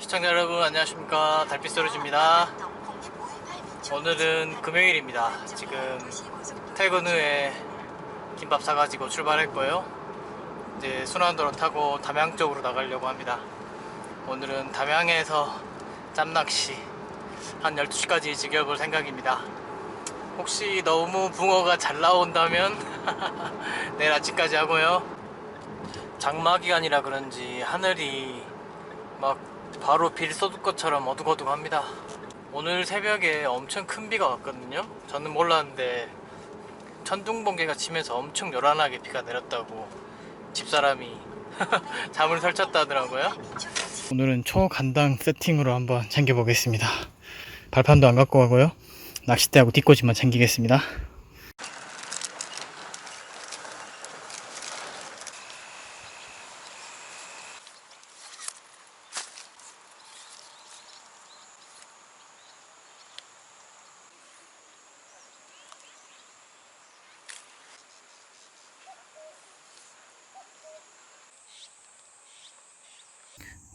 시청자 여러분 안녕하십니까? 달빛소리즈입니다. 오늘은 금요일입니다. 지금 퇴근 후에 김밥 사가지고 출발했고요. 이제 순환도로 타고 담양 쪽으로 나가려고 합니다. 오늘은 담양에서 짬낚시 한 12시까지 즐겨볼 생각입니다. 혹시 너무 붕어가 잘 나온다면 내일 아침까지 하고요. 장마 기간이라 그런지 하늘이 막 바로 빌 쏟을 것처럼 어둑어둑합니다. 오늘 새벽에 엄청 큰 비가 왔거든요. 저는 몰랐는데 천둥 번개가 치면서 엄청 요란하게 비가 내렸다고 집사람이 잠을 설쳤다더라고요. 오늘은 초간당 세팅으로 한번 챙겨보겠습니다. 발판도 안 갖고 가고요. 낚싯대하고 뒷꽂이만 챙기겠습니다.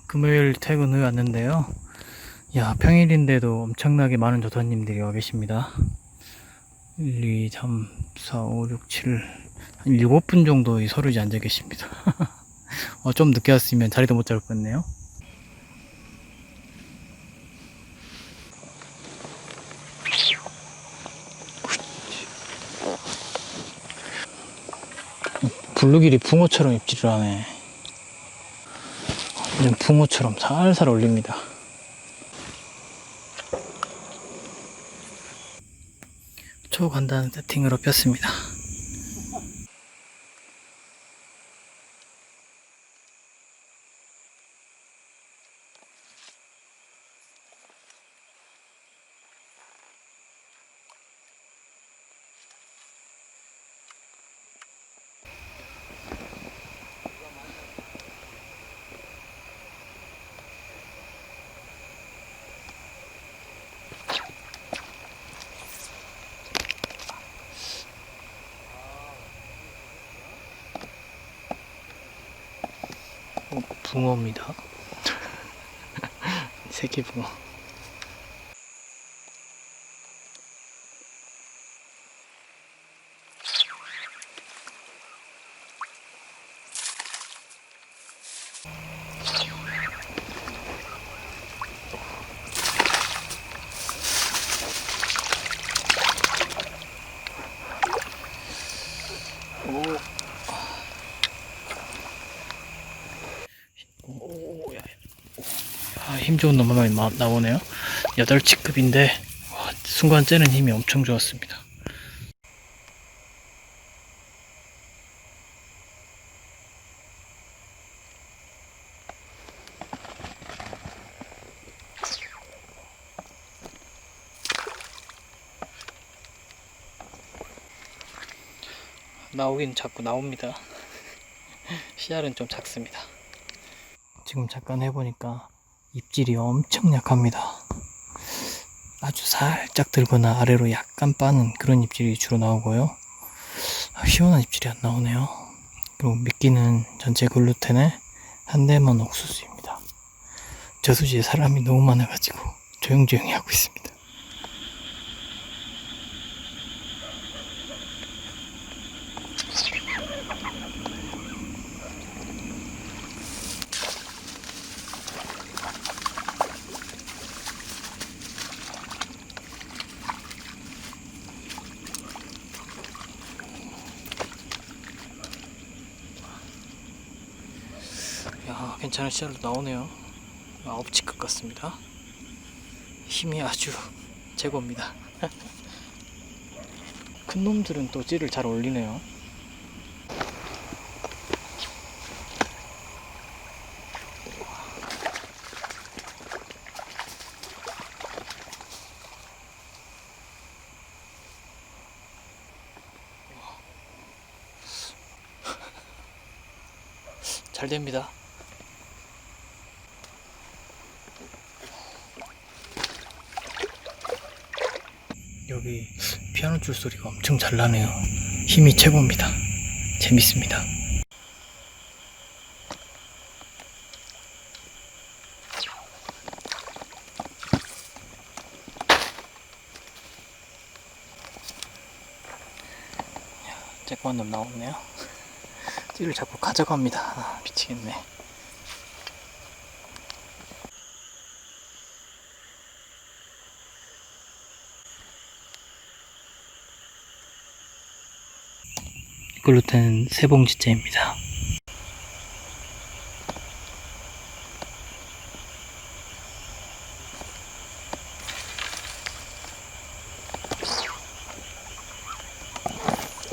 금요일 퇴근 후에 왔는데요. 야, 평일인데도 엄청나게 많은 조사님들이 와 계십니다. 1, 2, 3, 4, 5, 6, 7, 한 7분 정도 이 서류지 앉아 계십니다. 어, 좀 늦게 왔으면 자리도 못 잡을 뻔했네요. 블루길이 붕어처럼 입질을 하네. 완전 붕어처럼 살살 올립니다. 초간단 세팅으로 폈습니다. 어, 붕어입니다. 새끼 붕어. 힘 좋은 놈만 마- 나오네요. 8치급인데, 와, 순간 째는 힘이 엄청 좋았습니다. 나오긴 자꾸 나옵니다. 씨알은 좀 작습니다. 지금 잠깐 해보니까 입질이 엄청 약합니다. 아주 살짝 들거나 아래로 약간 빠는 그런 입질이 주로 나오고요. 아, 시원한 입질이 안 나오네요. 그리고 미끼는 전체 글루텐에 한 대만 옥수수입니다. 저수지에 사람이 너무 많아가지고 조용조용히 하고 있습니다. 야, 괜찮은 씨알로 나오네요. 아홉치급 같습니다. 힘이 아주 최고입니다. 큰 놈들은 또 찌를 잘 올리네요. 잘 됩니다. 여기 피아노 줄 소리가 엄청 잘 나네요. 힘이 최고입니다. 재밌습니다. 쬐꼬한 놈 나오네요. 띠를 자꾸 가져갑니다. 아, 미치겠네. 글루텐 세 봉지째입니다.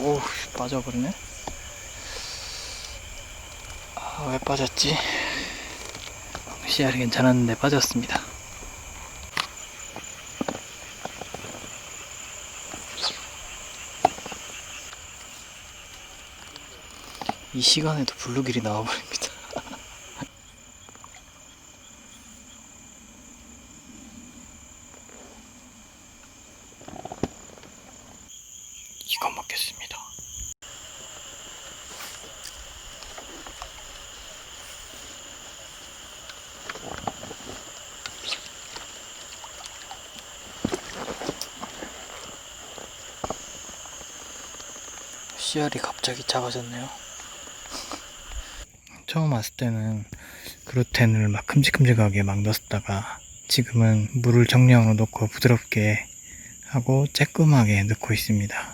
오, 빠져버리네. 아, 왜 빠졌지? 씨알이 괜찮았는데 빠졌습니다. 이 시간에도 블루길이 나와버립니다. 이거 먹겠습니다. 씨알이 갑자기 작아졌네요. 처음 왔을 때는 그루텐을 막 큼직큼직하게 막 넣었다가 지금은 물을 정량으로 넣고 부드럽게 하고 쬐끔하게 넣고 있습니다.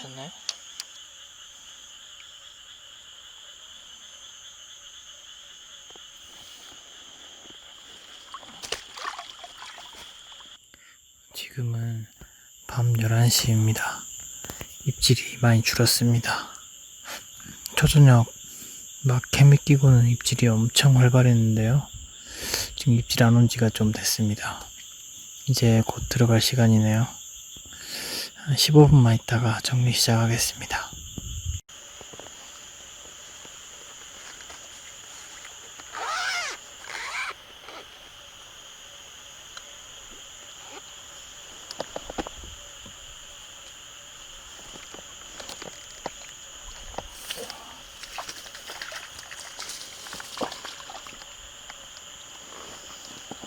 괜찮나요? 지금은 밤 11시입니다. 입질이 많이 줄었습니다. 초저녁 막 개미 끼고는 입질이 엄청 활발했는데요. 지금 입질 안 온 지가 좀 됐습니다. 이제 곧 들어갈 시간이네요. 한 15분만 있다가 정리 시작하겠습니다.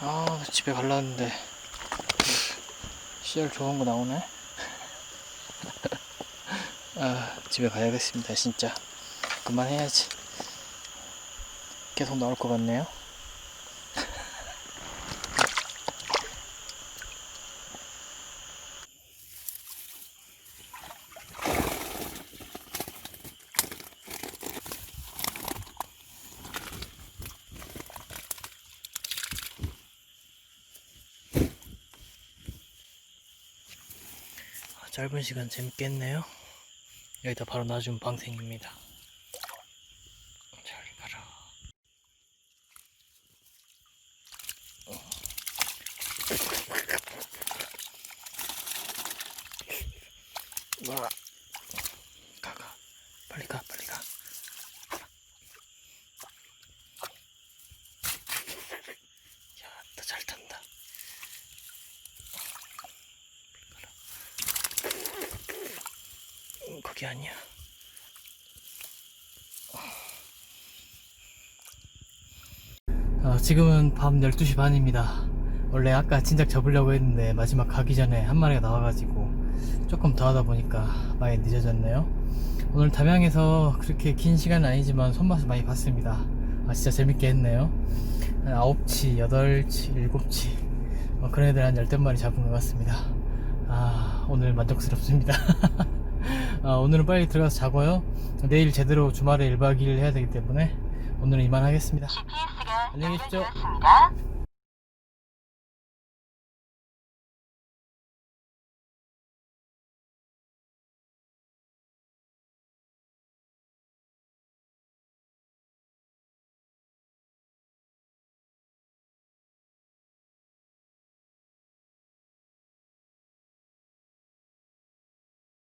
아, 집에 갈라는데 씨알 좋은 거 나오네. 아, 집에 가야겠습니다, 진짜. 그만해야지. 계속 나올 것 같네요. 아, 짧은 시간 재밌겠네요. 여기다 바로 놔준 방생입니다. 잘 가라. 와. 가, 가. 빨리 가, 빨리 가. 야, 너 잘 탄다. 음, 거기 아니야. 아, 지금은 밤 12시 반입니다. 원래 아까 진작 접으려고 했는데 마지막 가기 전에 한 마리가 나와가지고 조금 더 하다 보니까 많이 늦어졌네요. 오늘 담양에서 그렇게 긴 시간은 아니지만 손맛을 많이 봤습니다. 아, 진짜 재밌게 했네요. 한 9치, 8치, 7치 어, 그런 애들 한 열댓 마리 잡은 것 같습니다. 아, 오늘 만족스럽습니다. 아, 오늘은 빨리 들어가서 자고요. 내일 제대로 주말에 1박 2일 해야 되기 때문에 오늘은 이만하겠습니다. 안녕히 계십시오.